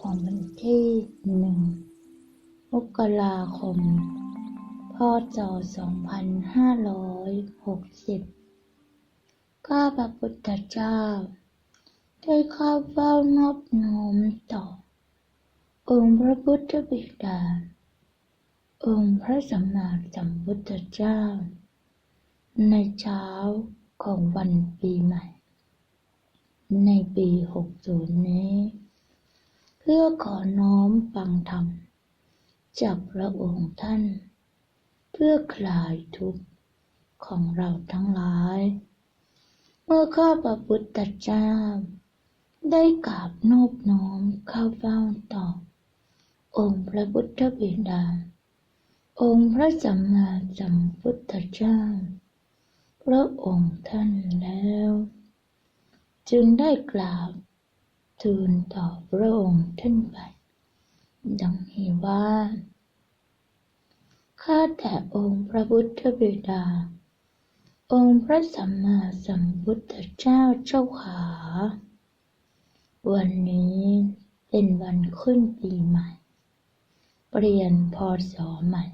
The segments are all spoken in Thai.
ของวันที่หนึ่งมกราคม พศ 2560 ข้าพระพุทธเจ้า ได้เข้าเฝ้านอบน้อมต่อ องค์พระพุทธบิดา องค์พระสัมมาสัมพุทธเจ้า ในเช้าของวันปีใหม่ ในปี 60 นี้ พื่อขอน้อมฟังธรรม จากพระองค์ท่าน เพื่อคลายทุกข์ของเราทั้งหลาย เมื่อข้าพระพุทธเจ้า ได้กราบนอบน้อมเข้าเฝ้าต่อ องค์พระพุทธบิดา องค์พระสัมมาสัมพุทธเจ้า พระองค์ท่านแล้ว จึงได้กล่าว ทูลต่อพระองค์ท่านไปดังนี้ว่า ข้าแต่องค์พระพุทธบิดา องค์พระสัมมาสัมพุทธเจ้าเจ้าขา วันนี้เป็นวันขึ้นปีใหม่ เปลี่ยนพศใหม่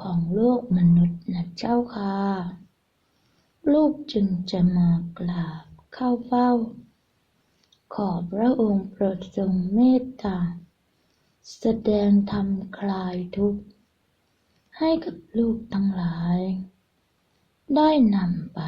ของโลกมนุษย์นะเจ้าค่ะ ลูกจึงจะมากราบเข้าเฝ้า ขอพระองค์โปรดทรงเมตตา แสดงธรรมคลายทุกข์ ให้กับลูกทั้งหลาย ได้นำไป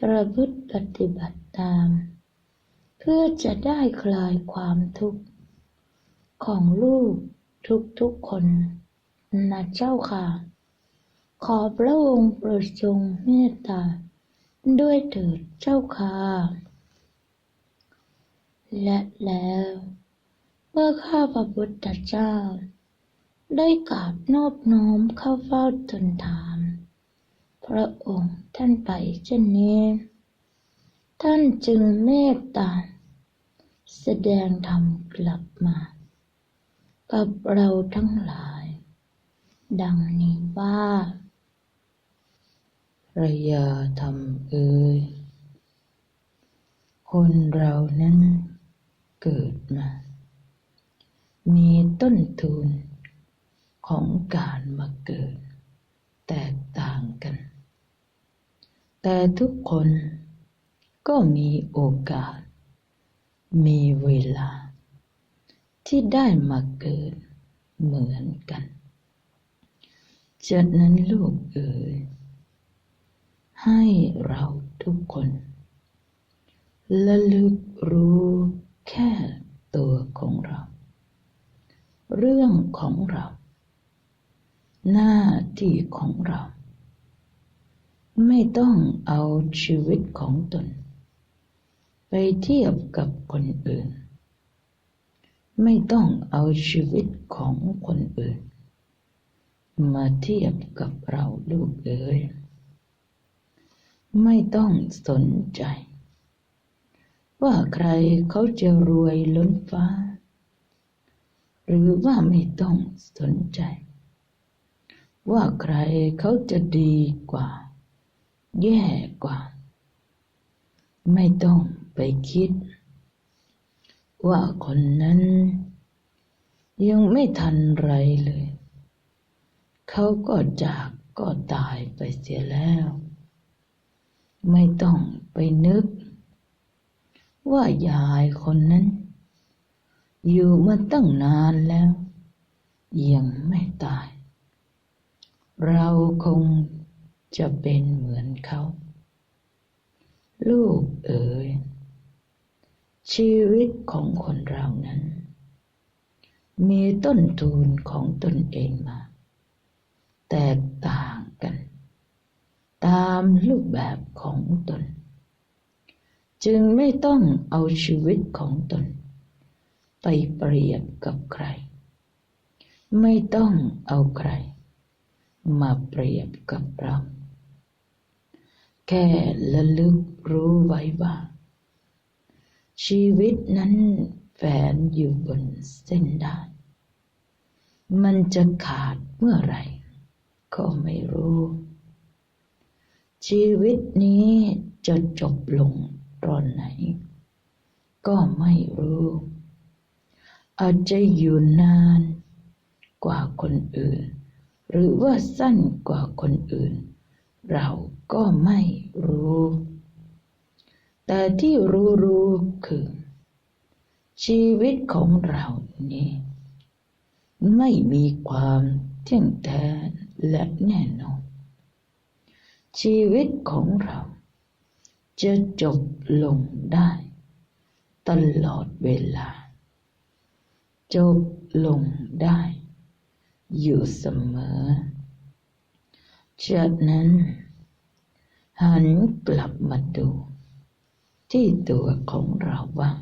ประพฤติปฏิบัติตาม เพื่อจะได้คลายความทุกข์ ของลูกทุกๆคนนะเจ้าค่ะ ขอพระองค์โปรดทรงเมตตา ด้วยเถิดเจ้าค่ะ และแล้ว เมื่อข้าพระพุทธเจ้า ได้กราบนอบน้อมเข้าเฝ้าทูลถาม พระองค์ท่านไปเช่นนี้ ท่านจึงเมตตา แสดงธรรมกลับมา กับเราทั้งหลาย ดังนี้ว่าระยาธรรมเอ่ยคนเรานั้น เกิดมา มีต้นทุนของการมาเกิด แตกต่างกัน แต่ทุกคนก็มีโอกาส มีเวลา ที่ได้มาเกิดเหมือนกันฉะนั้นลูกเอ๋ยให้เราทุกคน ระลึกรู้ แค่ตัวของเรา เรื่องของเรา หน้าที่ของเรา ไม่ต้องเอาชีวิตของตน ไปเทียบกับคนอื่น ไม่ต้องเอาชีวิตของคนอื่น มาเทียบกับเราลูกเอ๋ยไม่ต้องสนใจ ว่าใครเขาจะรวยล้นฟ้า หรือว่าไม่ต้องสนใจ ว่าใครเขาจะดีกว่า แย่กว่า ไม่ต้องไปคิด ว่าคนนั้น ยังไม่ทันไรเลย เขาก็จากก็ตายไปเสียแล้ว ไม่ต้องไปนึก ว่ายายคนนั้น อยู่มาตั้งนานแล้ว ยังไม่ตาย เราคงจะเป็นเหมือนเขา ลูกเอ๋ยชีวิตของคนเรานั้น มีต้นทุนของตนเองมา แตกต่างกัน ตามรูปแบบของตน จึงไม่ต้องเอาชีวิตของตน ไปเปรียบกับใคร ไม่ต้องเอาใคร มาเปรียบกับเรา แค่ระลึกรู้ไว้ว่า ชีวิตนั้นแฝนอยู่บนเส้นได้านมันจะขาดเมื่อไหร่ ก็ไม่รู้ ชีวิตนี้จะจบลง ตอนไหน ก็ไม่รู้ อาจจะอยู่นานกว่าคนอื่น หรือว่าสั้นกว่าคนอื่น เราก็ไม่รู้ แต่ที่รู้รู้คือ ชีวิตของเรานี้ ไม่มีความเที่ยงแท้และแน่นอนชีวิตของเรา จะจบลงได้ ตลอดเวลา จบลงได้ อยู่เสมอจากนั้น หันกลับมาดู ที่ตัวของเราว่า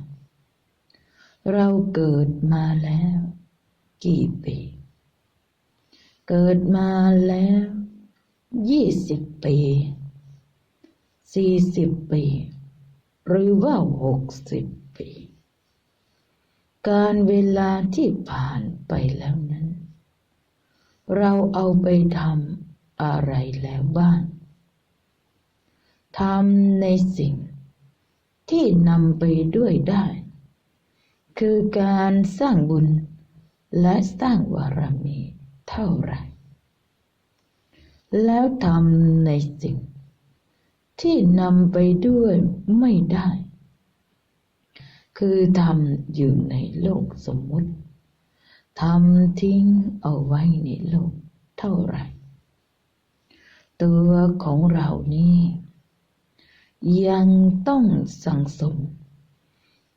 เราเกิดมาแล้ว กี่ปี เกิดมาแล้วยี่สิบปี สี่สิบปี หรือว่าหกสิบปี การเวลาที่ผ่านไปแล้วนั้น เราเอาไปทำอะไรแล้วบ้างทำในสิ่งที่นำไปด้วยได้ คือการสร้างบุญและสร้างบารมีเท่าไร แล้วทำในสิ่ง ที่นำไปด้วยไม่ได้ คือทำอยู่ในโลกสมมุติทำทิ้งเอาไว้ในโลกเท่าไหร่ ตัวของเรานี้ยังต้องสังสม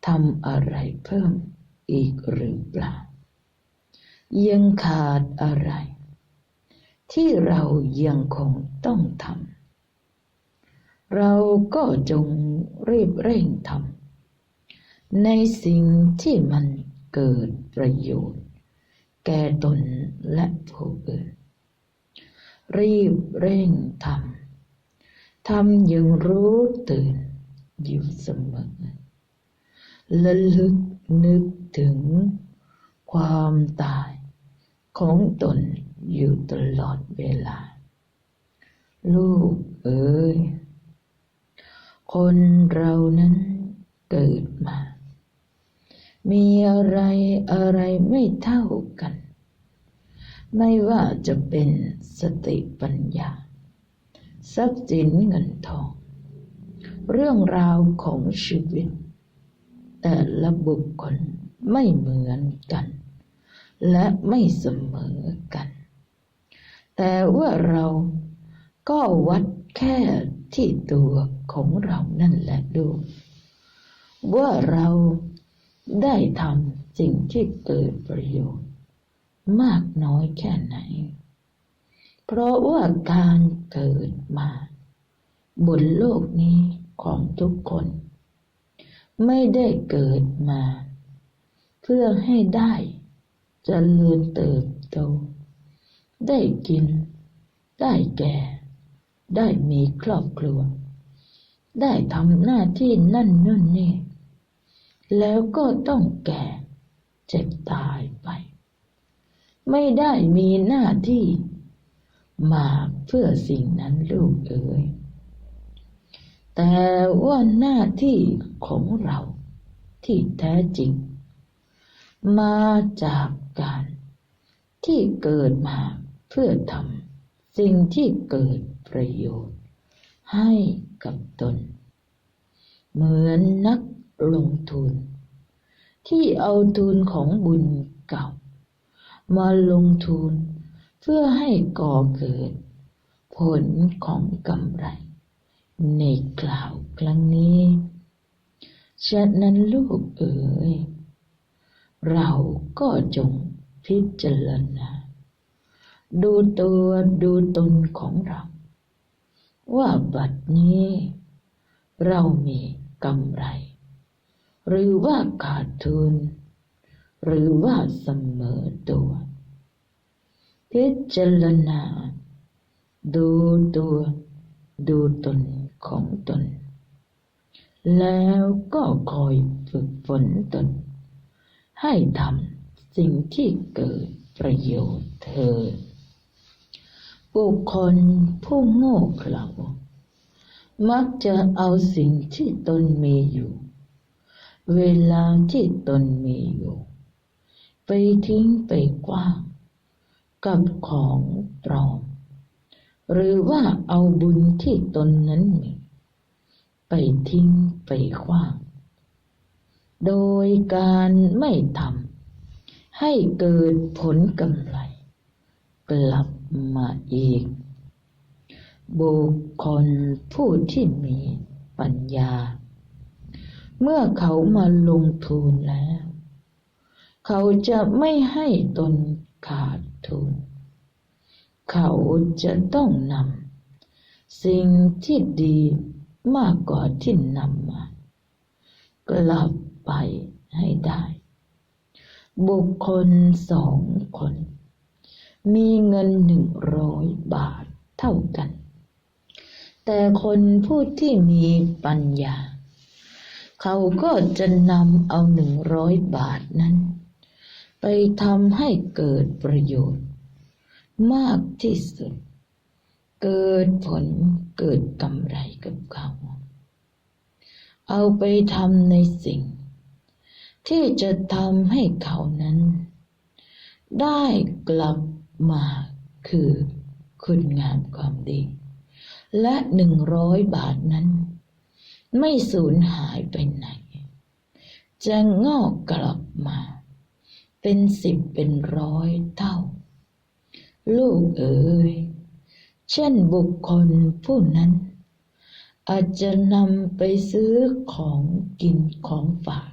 ทำอะไรเพิ่มอีกหรือเปล่า ยังขาดอะไร ที่เรายังคงต้องทำ เราก็จงรีบเร่งทำในสิ่งที่มันเกิดประโยชน์ แก่ตนและผู้อื่น รีบเร่งทำทำอย่างรู้ตื่นอยู่เสมอและลึกนึกถึงความตายของตนอยู่ตลอดเวลา ลูกเอ๋ย คนเรานั้นเกิดมา มีอะไรอะไรไม่เท่ากัน ไม่ว่าจะเป็นสติปัญญา ทรัพย์สินเงินทอง เรื่องราวของชีวิต แต่ละบุคคลไม่เหมือนกัน และไม่เสมอกัน แต่ว่าเราก็วัดแค่ ที่ตัวของเรานั่นแหละดู ว่าเราได้ทำสิ่งที่เกิดประโยชน์ มากน้อยแค่ไหน เพราะว่าการเกิดมา บนโลกนี้ของทุกคน ไม่ได้เกิดมา เพื่อให้ได้จเจริญเติบโต ได้กิน ได้แก่ ได้มีครอบครัว ได้ทำหน้าที่นั่นนู่นนี่ แล้วก็ต้องแก่เจ็บตายไป ไม่ได้มีหน้าที่ มาเพื่อสิ่งนั้นลูกเอ๋ยแต่ว่าหน้าที่ของเราที่แท้จริง มาจากการที่เกิดมาเพื่อทำสิ่งที่เกิด ประโยชน์ ให้กับตน เหมือนนักลงทุน ที่เอาทุนของบุญเก่า มาลงทุนเพื่อให้ก่อเกิด ผลของกำไร ในกล่าวครั้งนี้ฉะนั้นลูกเอ๋ยเราก็จงพิจารณาดูตัวดูตนของเรา ว่าบัดนี้ เรามีกำไร หรือว่าขาดทุน หรือว่าเสมอตัว พิจารณา ดูตัว ดูตนของตน แล้วก็คอยฝึกฝนตน ให้ทำสิ่งที่เกิดประโยชน์เธอ บุคคลผู้โง่เขลามักจะเอาสิ่งที่ตนมีอยู่ เวลาที่ตนมีอยู่ ไปทิ้งไปกว้าง กับของปลอม หรือว่าเอาบุญที่ตนนั้นมี ไปทิ้งไปขว้าง โดยการไม่ทำให้เกิดผลกำไรกลับ มาอีก บุคคลผู้ที่มีปัญญา เมื่อเขามาลงทุนแล้ว เขาจะไม่ให้ตนขาดทุน เขาจะต้องนำสิ่งที่ดีมากกว่าที่นำมากลับไปให้ได้ บุคคลสองคน มีเงินหนึ่งร้อยบาทเท่ากัน แต่คนผู้ที่มีปัญญา เขาก็จะนำเอาหนึ่งร้อยบาทนั้น ไปทำให้เกิดประโยชน์ มากที่สุด เกิดผลเกิดกำไรกับเขา เอาไปทำในสิ่ง ที่จะทำให้เขานั้น ได้กลับ มาคือคุณงามความดี และหนึ่งร้อยบาทนั้น ไม่สูญหายไปไหน จะงอกกลับมา เป็นสิบเป็นร้อยเท่า ลูกเอ๋ยเช่นบุคคลผู้นั้น อาจจะนำไปซื้อของกินของฝาก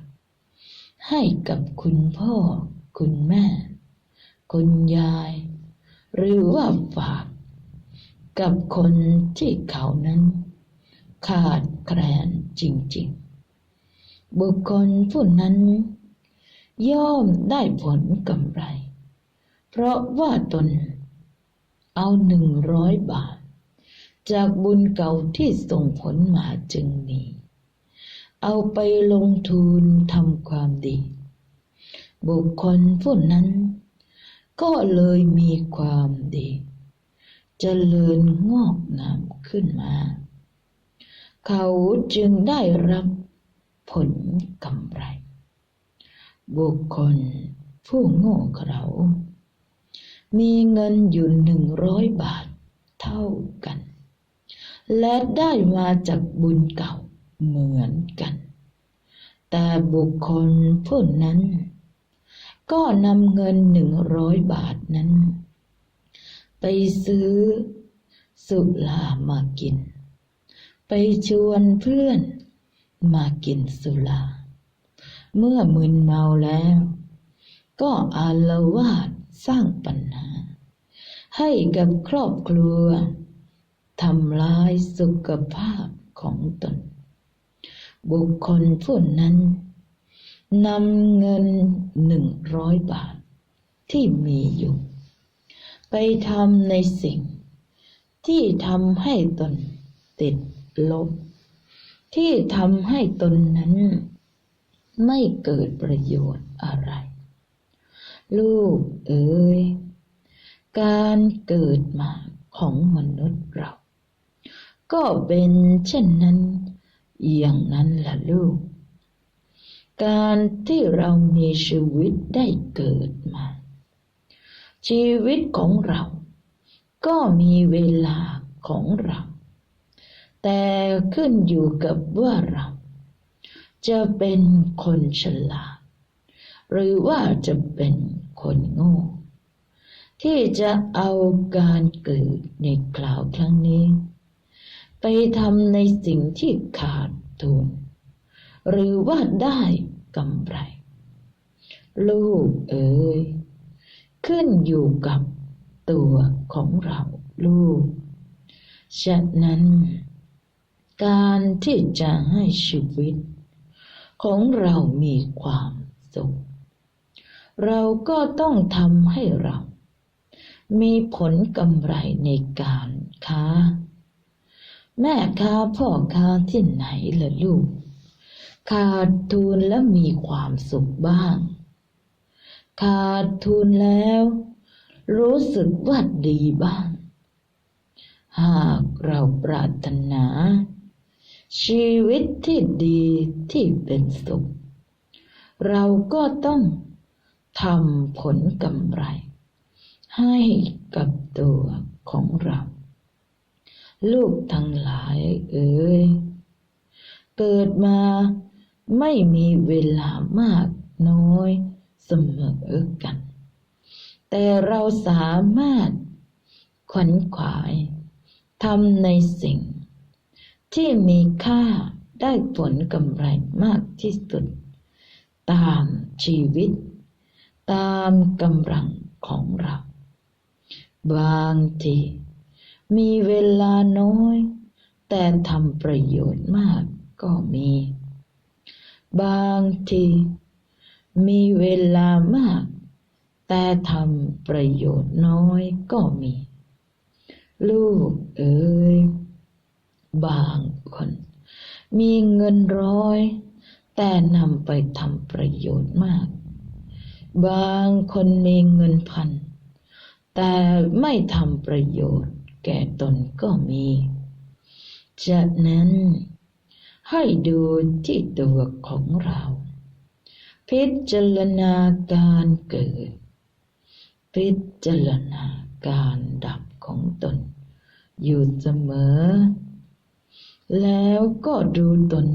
ให้กับคุณพ่อ คุณแม่ คุณยาย หรือว่าฝากกับคนที่เขานั้น ขาดแคลนจริง ๆ บุคคลผู้นั้น ย่อมได้ผลกำไร เพราะว่าตน เอาหนึ่งร้อยบาท จากบุญเก่าที่ส่งผลมาจึงมี เอาไปลงทุนทำความดี บุคคลผู้นั้น ก็เลยมีความดีจเจริญงอกงามขึ้นมา เขาจึงได้รับผลกำไร บุคคลผู้โง่เขลามีเงินอยู่หนึ่งร้อยบาทเท่ากัน และได้มาจากบุญเก่าเหมือนกัน แต่บุคคลผู้นั้น ก็นำเงินหนึ่งร้อยบาทนั้น ไปซื้อสุรามากิน ไปชวนเพื่อนมากินสุราเมื่อมึนเมาแล้ว ก็อาละวาดสร้างปัญหา ให้กับครอบครัวทำลายสุขภาพของตน บุคคลผู้นั้น นำเงินหนึ่งร้อยบาทที่มีอยู่ ไปทำในสิ่ง ที่ทำให้ตนติดลบ ที่ทำให้ตนนั้น ไม่เกิดประโยชน์อะไร ลูกเอ๋ยการเกิดมาของมนุษย์เรา ก็เป็นเช่นนั้น อย่างนั้นล่ะลูก การที่เรามีชีวิตได้เกิดมา ชีวิตของเรา ก็มีเวลาของเรา แต่ขึ้นอยู่กับว่าเรา จะเป็นคนฉลาด หรือว่าจะเป็นคนโง่ ที่จะเอาการเกิดในคราวครั้งนี้ ไปทำในสิ่งที่ขาดทุนหรือว่าได้ กำไร ลูกเอ๋ยขึ้นอยู่กับตัวของเราลูก ฉะนั้น การที่จะให้ชีวิต ของเรามีความสุข เราก็ต้องทำให้เรา มีผลกำไรในการค้า แม่ค้าพ่อค้าที่ไหนล่ะลูก ขาดทุนและมีความสุขบ้าง ขาดทุนแล้ว รู้สึกว่าดีบ้าง หากเราปรารถนา ชีวิตที่ดีที่เป็นสุข เราก็ต้องทำผลกำไร ให้กับตัวของเรา ลูกทั้งหลายเอ๋ยเกิดมา ไม่มีเวลามากน้อยเสมอกัน แต่เราสามารถขวนขวายทำในสิ่ง ที่มีค่าได้ผลกำไรมากที่สุด ตามชีวิต ตามกำลังของเรา บางทีมีเวลาน้อย แต่ทำประโยชน์มากก็มี บางที มีเวลามาก แต่ทำประโยชน์น้อยก็มี ลูกเอ๋ยบางคน มีเงินร้อย แต่นำไปทำประโยชน์มาก บางคนมีเงินพัน แต่ไม่ทำประโยชน์แก่ตนก็มีจากนั้น ให้ดูที่ตัวของเรา พิจารณาการเกิด พิจารณาการดับของตน อยู่เสมอ แล้วก็ดูตน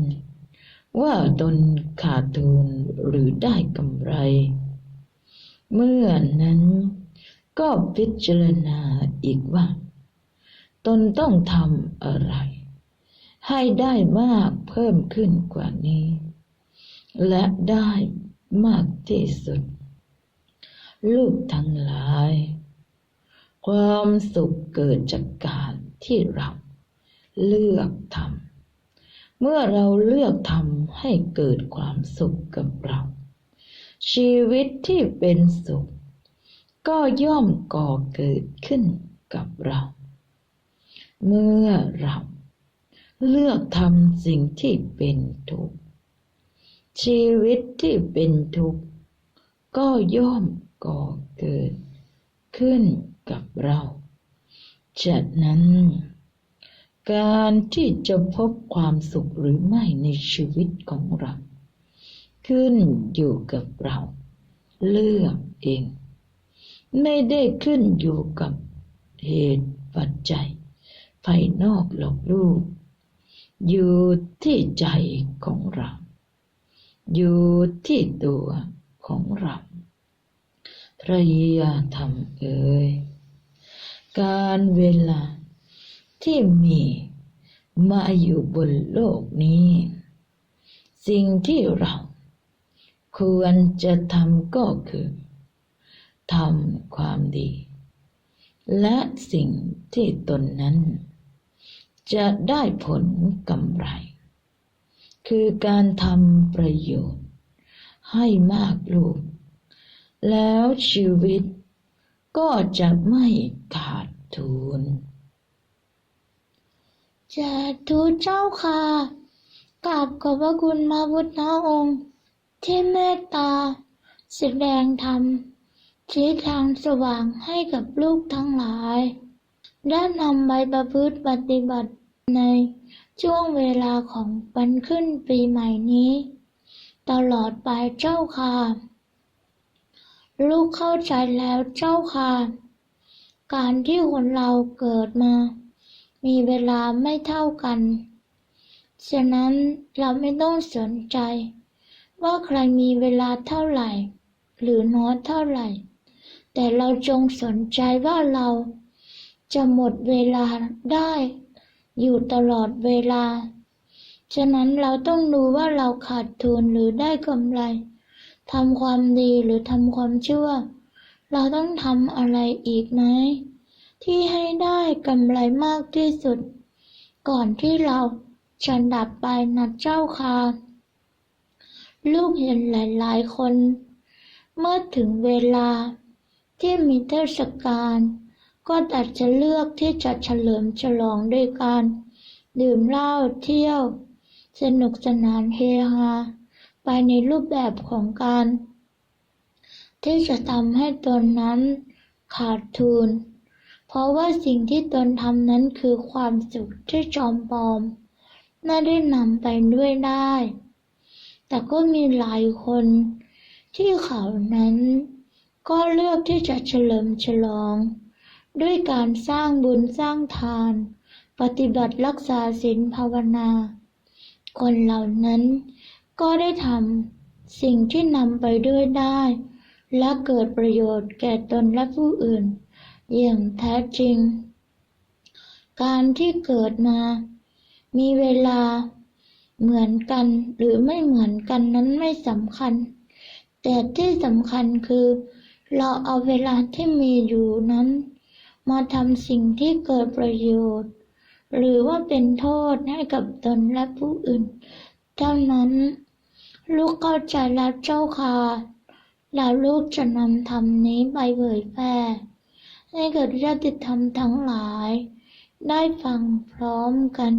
ว่าตนขาดทุนหรือได้กำไร เมื่อนั้นก็พิจารณาอีกว่า ตนต้องทำอะไร ให้ได้มากเพิ่มขึ้นกว่านี้ และได้มากที่สุด ลูกทั้งหลาย ความสุขเกิดจากการที่เราเลือกทำเมื่อเราเลือกทำให้เกิดความสุขกับเรา ชีวิตที่เป็นสุข ก็ย่อมก่อเกิดขึ้นกับเรา เมื่อเรา เลือกทำสิ่งที่เป็นทุกข์ ชีวิตที่เป็นทุกข์ ก็ย่อมก่อเกิด ขึ้นกับเราจากนั้น การที่จะพบความสุขหรือไม่ในชีวิตของเรา ขึ้นอยู่กับเรา เลือกเอง ไม่ได้ขึ้นอยู่กับเหตุปัจจัยภายนอกหรอกลูก อยู่ที่ใจของเรา อยู่ที่ตัวของเรา พระยาธรรมเอ่ยการเวลาที่มีมาอยู่บนโลกนี้ สิ่งที่เราควรจะทำก็คือทำความดี และสิ่งที่ตนนั้น จะได้ผลกำไร คือการทำประโยชน์ ให้มากลูก แล้วชีวิตก็จะไม่ขาดทุนจะทูเจ้าค่ะกราบขอบพระคุณมาพุทธองค์ ที่เมตตา แสดงธรรมชี้ทางสว่างให้กับลูกทั้งหลาย ได้นำไปประพฤติปฏิบัติ ในช่วงเวลาของปันขึ้นปีใหม่นี้ ตลอดไปเจ้าค่ะ ลูกเข้าใจแล้วเจ้าค่ะ การที่คนเราเกิดมา มีเวลาไม่เท่ากัน ฉะนั้นเราไม่ต้องสนใจ ว่าใครมีเวลาเท่าไหร่ หรือน้อยเท่าไหร่ แต่เราจงสนใจว่าเราจะหมดเวลาได้ อยู่ตลอดเวลา ฉะนั้นเราต้องดูว่าเราขาดทุนหรือได้กำไรทำความดีหรือทำความชั่ว เราต้องทำอะไรอีกไหมที่ให้ได้กำไรมากที่สุด ก่อนที่เราจะดับไปนะเจ้าค่ะลูกเห็นหลาย ๆ คน เมื่อถึงเวลาที่มีเทศกาล ก็แต่จะเลือกที่จะเฉลิมฉลองด้วยการดื่มเหล้าเที่ยว สนุกสนานเฮฮา ไปในรูปแบบของการ ที่จะทำให้ตนนั้นขาดทุน เพราะว่าสิ่งที่ตนทำนั้นคือความสุขที่จอมปลอม ไม่ได้นำไปด้วยได้ แต่ก็มีหลายคนที่เขานั้น ก็เลือกที่จะเฉลิมฉลอง ด้วยการสร้างบุญสร้างทาน ปฏิบัติรักษาศีลภาวนา คนเหล่านั้นก็ได้ทำสิ่งที่นำไปด้วยได้ และเกิดประโยชน์แก่ตนและผู้อื่น อย่างแท้จริง การที่เกิดมา มีเวลาเหมือนกันหรือไม่เหมือนกันนั้นไม่สำคัญ แต่ที่สำคัญคือ เราเอาเวลาที่มีอยู่นั้น มาทำสิ่งที่เกิดประโยชน์ หรือว่าเป็นโทษให้กับตนและผู้อื่น เท่านั้น ลูกเข้าใจแล้วเจ้าค่ะแล้วลูกจะนำธรรมนี้ไปเผยแพร่ให้เกิดญาติธรรมทั้งหลาย ได้ฟังพร้อมกัน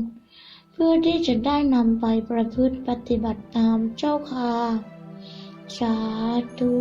เพื่อที่จะได้นำไปประพฤติปฏิบัติตามเจ้าค่ะสาธุ